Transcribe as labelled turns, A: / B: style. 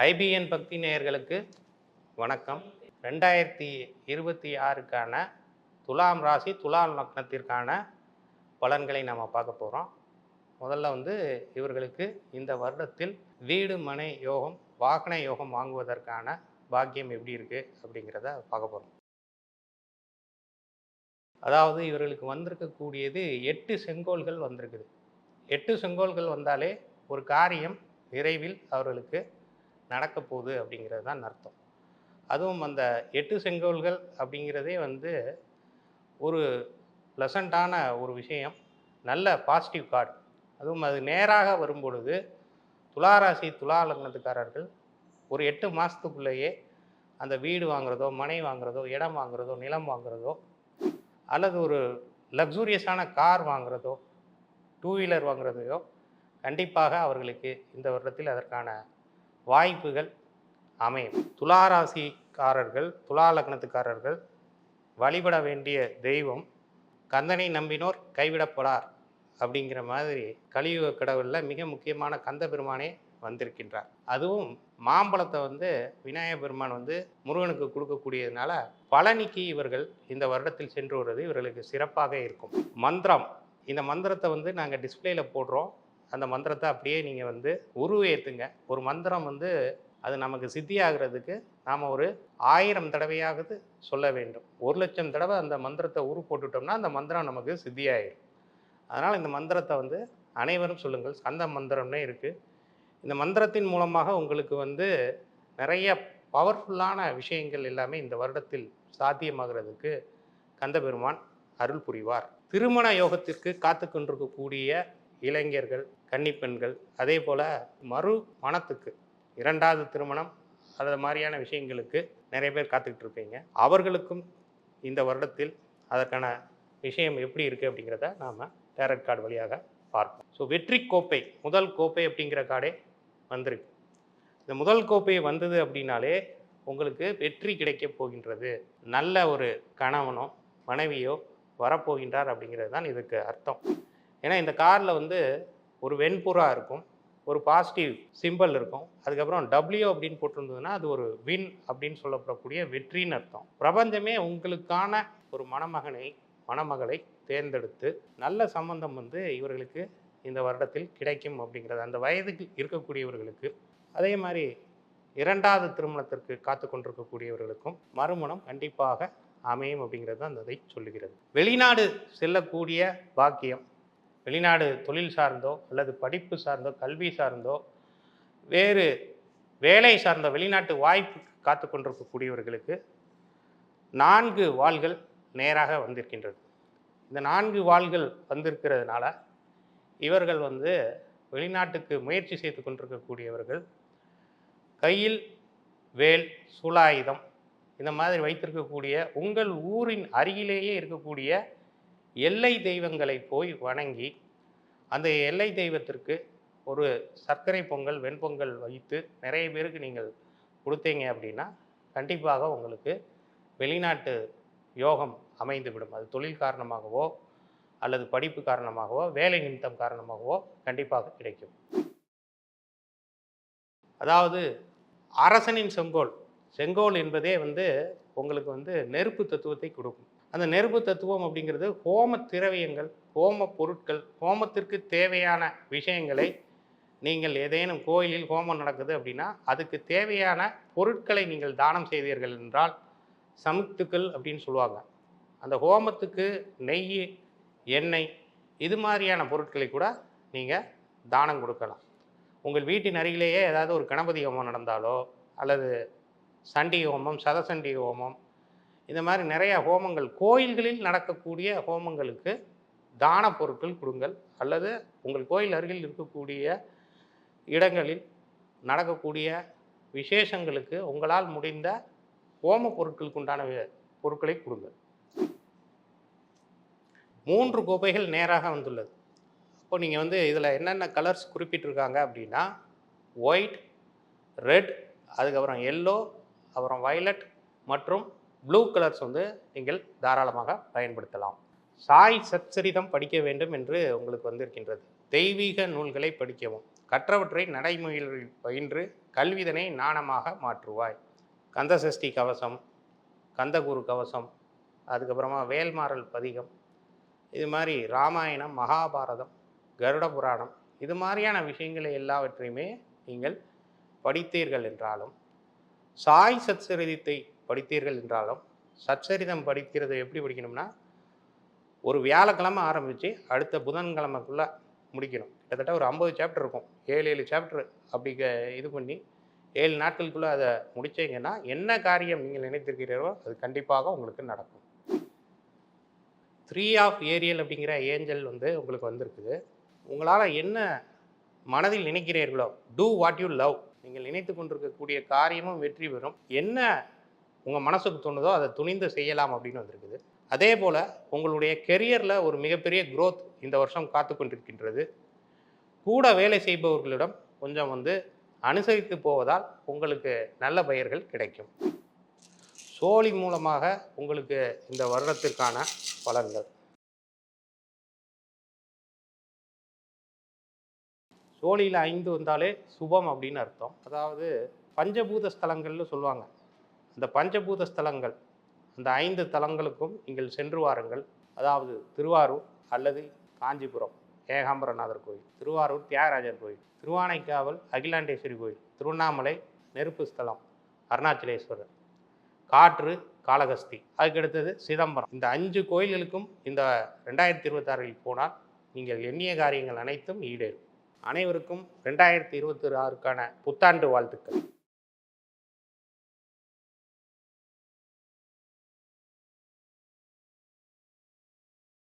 A: IBN பக்தி நேயர்களுக்கு வணக்கம். ரெண்டாயிரத்தி இருபத்தி ஆறுக்கான துலாம் ராசி துலாம் லக்னத்திற்கான பலன்களை நாம் பார்க்க போகிறோம் முதல்ல வந்து இவர்களுக்கு இந்த வருடத்தில் வீடு மனை யோகம் வாகன யோகம் வாங்குவதற்கான பாக்கியம் எப்படி இருக்குது அப்படிங்கிறத பார்க்க போகிறோம் அதாவது இவர்களுக்கு வந்திருக்கக்கூடியது எட்டு செங்கோல்கள் வந்திருக்குது. எட்டு செங்கோல்கள் வந்தாலே ஒரு காரியம் விரைவில் அவர்களுக்கு நடக்க போகுது அப்படிங்கிறது தான் அர்த்தம். அதுவும் அந்த எட்டு செங்கோல்கள் அப்படிங்கிறதே வந்து ஒரு ப்ளசண்ட்டான ஒரு விஷயம். நல்ல பாசிட்டிவ் கார்டு அதுவும் அது நேராக வரும்பொழுது துளாராசி துலா லக்னத்துக்காரர்கள் ஒரு எட்டு மாதத்துக்குள்ளேயே அந்த வீடு வாங்குறதோ மனை வாங்குறதோ இடம் வாங்குறதோ நிலம் வாங்குறதோ அல்லது ஒரு லக்ஸூரியஸான கார் வாங்குறதோ டூ வீலர் வாங்குறதையோ கண்டிப்பாக அவர்களுக்கு இந்த வருடத்தில் அதற்கான வாய்ப்புகள் அமையும். துளாராசிக்காரர்கள் துலா லக்னத்துக்காரர்கள் வழிபட வேண்டிய தெய்வம் கந்தனை நம்பினோர் கைவிடப்படார் அப்படிங்கிற மாதிரி கலியுக கடவுளில் மிக முக்கியமான கந்த பெருமானே வந்திருக்கின்றார். அதுவும் மாம்பழத்தை வந்து விநாயக பெருமான் வந்து முருகனுக்கு கொடுக்கக்கூடியதுனால பழனிக்கு இவர்கள் இந்த வருடத்தில் சென்று வருவது இவர்களுக்கு சிறப்பாக இருக்கும். மந்திரம். இந்த மந்திரத்தை வந்து நாங்கள் டிஸ்பிளேல போடுறோம். அந்த மந்திரத்தை அப்படியே நீங்கள் வந்து உருவேற்றுங்க ஒரு மந்திரம் வந்து அது நமக்கு சித்தியாகிறதுக்கு நாம் ஒரு ஆயிரம் தடவையாவது சொல்ல வேண்டும். ஒரு லட்சம் தடவை அந்த மந்திரத்தை உரு போட்டுட்டோம்னா அந்த மந்திரம் நமக்கு சித்தியாயிடும் அதனால் இந்த மந்திரத்தை வந்து அனைவரும் சொல்லுங்கள். சந்த மந்திரம்னே இருக்குது இந்த மந்திரத்தின் மூலமாக உங்களுக்கு வந்து நிறைய பவர்ஃபுல்லான விஷயங்கள் எல்லாமே இந்த வருடத்தில் சாத்தியமாகிறதுக்கு கந்தபெருமான் அருள் புரிவார். திருமண யோகத்திற்கு காத்து கொண்டிருக்கக்கூடிய இளைஞர்கள் கன்னிப்பெண்கள் அதே போல் மறு மனத்துக்கு இரண்டாவது திருமணம் அது மாதிரியான விஷயங்களுக்கு நிறைய பேர் காத்துக்கிட்டு இருப்பீங்க. அவர்களுக்கும் இந்த வருடத்தில் அதற்கான விஷயம் எப்படி இருக்குது அப்படிங்கிறத நாம் டேரட் கார்டு வழியாக பார்ப்போம். ஸோ வெற்றி கோப்பை முதல் கோப்பை அப்படிங்கிற கார்டே வந்திருக்கு. இந்த முதல் கோப்பை வந்தது அப்படின்னாலே உங்களுக்கு வெற்றி கிடைக்க போகின்றது. நல்ல ஒரு கணவனோ மனைவியோ வரப்போகின்றார் அப்படிங்கிறது தான் இதுக்கு அர்த்தம். ஏன்னா இந்த காரில் வந்து ஒரு வெண்புறா இருக்கும் ஒரு பாசிட்டிவ் சிம்பிள் இருக்கும். அதுக்கப்புறம் டபிள்யூ அப்படின்னு போட்டிருந்ததுன்னா அது ஒரு வின் அப்படின்னு சொல்லப்படக்கூடிய வெற்றின்னு அர்த்தம். பிரபஞ்சமே உங்களுக்கான ஒரு மணமகனை மணமகளை தேர்ந்தெடுத்து நல்ல சம்பந்தம் வந்து இவர்களுக்கு இந்த வருடத்தில் கிடைக்கும் அப்படிங்கிறது. அந்த வயதுக்கு இருக்கக்கூடியவர்களுக்கு அதே மாதிரி இரண்டாவது திருமணத்திற்கு காத்து கொண்டிருக்கக்கூடியவர்களுக்கும் மறுமணம் கண்டிப்பாக அமையும் அப்படிங்கிறது தான் அந்த சொல்லுகிறது. வெளிநாடு செல்லக்கூடிய பாக்கியம் வெளிநாடு தொழில் சார்ந்தோ அல்லது படிப்பு சார்ந்தோ கல்வி சார்ந்தோ வேறு வேலை சார்ந்த வெளிநாட்டு வாய்ப்பு காத்து கொண்டிருக்கக்கூடியவர்களுக்கு நான்கு வாள்கள் நேராக வந்திருக்கின்றது. இந்த நான்கு வாள்கள் வந்திருக்கிறதுனால இவர்கள் வந்து வெளிநாட்டுக்கு முயற்சி செய்து கொண்டிருக்கக்கூடியவர்கள். கையில் வேல் சூலாயுதம் இந்த மாதிரி வைத்திருக்கக்கூடிய உங்கள் ஊரின் அருகிலேயே இருக்கக்கூடிய எல்லை தெய்வங்களை போய் வணங்கி அந்த எல்லை தெய்வத்திற்கு ஒரு சர்க்கரை பொங்கல் வெண்பொங்கல் வைத்து நிறைய பேருக்கு நீங்கள் கொடுத்தீங்க அப்படின்னா கண்டிப்பாக உங்களுக்கு வெளிநாட்டு யோகம் அமைந்துவிடும். அது தொழில் காரணமாகவோ அல்லது படிப்பு காரணமாகவோ வேலை நிமித்தம் காரணமாகவோ கண்டிப்பாக கிடைக்கும். அதாவது அரசனின் செங்கோல். செங்கோல் என்பதே வந்து உங்களுக்கு வந்து நெருப்பு தத்துவத்தை கொடுக்கும். அந்த நெருப்பு தத்துவம் அப்படிங்கிறது ஹோம திரவியங்கள் ஹோம பொருட்கள் ஹோமத்திற்கு தேவையான விஷயங்களை நீங்கள் ஏதேனும் கோயிலில் ஹோமம் நடக்குது அப்படின்னா அதுக்கு தேவையான பொருட்களை நீங்கள் தானம் செய்தீர்கள் என்றால் சமுத்துக்கள் அப்படின்னு சொல்லுவாங்க. அந்த ஹோமத்துக்கு நெய் எண்ணெய் இது மாதிரியான பொருட்களை கூட நீங்கள் தானம் கொடுக்கலாம். உங்கள் வீட்டின் அருகிலேயே ஏதாவது ஒரு கணபதி ஹோமம் நடந்தாலோ அல்லது சண்டி ஹோமம் சதசண்டி ஹோமம் இந்த மாதிரி நிறைய ஹோமங்கள் கோயில்களில் நடக்கக்கூடிய ஹோமங்களுக்கு தான பொருட்கள் கொடுங்கள். அல்லது உங்கள் கோயில் அருகில் இருக்கக்கூடிய இடங்களில் நடக்கக்கூடிய விசேஷங்களுக்கு உங்களால் முடிந்த ஹோம பொருட்களுக்கு உண்டான பொருட்களை கொடுங்கள். மூன்று கோப்பைகள் நேராக வந்துள்ளது. அப்போ நீங்கள் வந்து இதில் என்னென்ன கலர்ஸ் குறிப்பிட்டிருக்காங்க அப்படின்னா ஒயிட் ரெட் அதுக்கப்புறம் எல்லோ அப்புறம் வயலட் மற்றும் ப்ளூ கலர்ஸ் வந்து நீங்கள் தாராளமாக பயன்படுத்தலாம். சாய் சச்சரிதம் படிக்க வேண்டும் என்று உங்களுக்கு வந்திருக்கின்றது. தெய்வீக நூல்களை படிக்கவும். கற்றவற்றை நடைமுறையில் பயின்று கல்விதனை நாணமாக மாற்றுவாய். கந்தசஷ்டி கவசம் கந்தகுரு கவசம் அதுக்கப்புறமா வேல்மாறல் பதிகம் இது மாதிரி ராமாயணம் மகாபாரதம் கருட புராணம் இது மாதிரியான விஷயங்களை எல்லாவற்றையுமே நீங்கள் படித்தீர்கள் என்றாலும் சாய் சச்சரிதத்தை படித்தீர்கள் என்றாலும் சச்சரிதம் படிக்கிறது எப்படி படிக்கணும்னா ஒரு வியாழக்கிழமை ஆரம்பித்து அடுத்த புதன்கிழமைக்குள்ளே முடிக்கணும். கிட்டத்தட்ட ஒரு ஐம்பது சாப்டர் இருக்கும். ஏழு ஏழு சாப்டர் அப்படி இது பண்ணி ஏழு நாட்களுக்குள்ளே அதை முடிச்சீங்கன்னா என்ன காரியம் நீங்கள் நினைத்திருக்கிறீர்களோ அது கண்டிப்பாக உங்களுக்கு நடக்கும். த்ரீ ஆஃப் ஏரியல் அப்படிங்கிற ஏஞ்சல் வந்து உங்களுக்கு வந்திருக்குது. உங்களால் என்ன மனதில் நினைக்கிறீர்களோ டூ வாட் யூ லவ் நீங்கள் நினைத்து கொண்டிருக்கக்கூடிய காரியமும் வெற்றி பெறும். என்ன உங்கள் மனசுக்கு தோணுதோ அதை துணிந்து செய்யலாம் அப்படின்னு வந்திருக்குது. அதே போல் உங்களுடைய கெரியரில் ஒரு மிகப்பெரிய க்ரோத் இந்த வருஷம் காத்து கொண்டிருக்கின்றது. கூட வேலை செய்பவர்களிடம் கொஞ்சம் வந்து அனுசரித்து போவதால் உங்களுக்கு நல்ல பெயர்கள் கிடைக்கும். சோழி மூலமாக உங்களுக்கு இந்த வருடத்திற்கான பலன்கள். சோழியில் ஐந்து வந்தாலே சுபம் அப்படின்னு அர்த்தம். அதாவது பஞ்சபூத ஸ்தலங்கள்னு சொல்லுவாங்க. அந்த பஞ்சபூத ஸ்தலங்கள் அந்த ஐந்து தலங்களுக்கும் நீங்கள் சென்று வாருங்கள். அதாவது திருவாரூர் அல்லது காஞ்சிபுரம் ஏகாம்பரநாதர் கோயில் திருவாரூர் தியாகராஜர் கோயில் திருவானைக்காவல் அகிலாண்டேஸ்வரி கோயில் திருவண்ணாமலை நெருப்பு ஸ்தலம் அருணாச்சலேஸ்வரர். காற்று காளகஸ்தி. அதுக்கடுத்தது சிதம்பரம். இந்த அஞ்சு கோயில்களுக்கும் இந்த ரெண்டாயிரத்தி இருபத்தாறில் போனால் நீங்கள் எண்ணிய காரியங்கள் அனைத்தும் ஈடேறும். அனைவருக்கும் ரெண்டாயிரத்தி இருபத்தி ஆறுக்கான புத்தாண்டு வாழ்த்துக்கள்.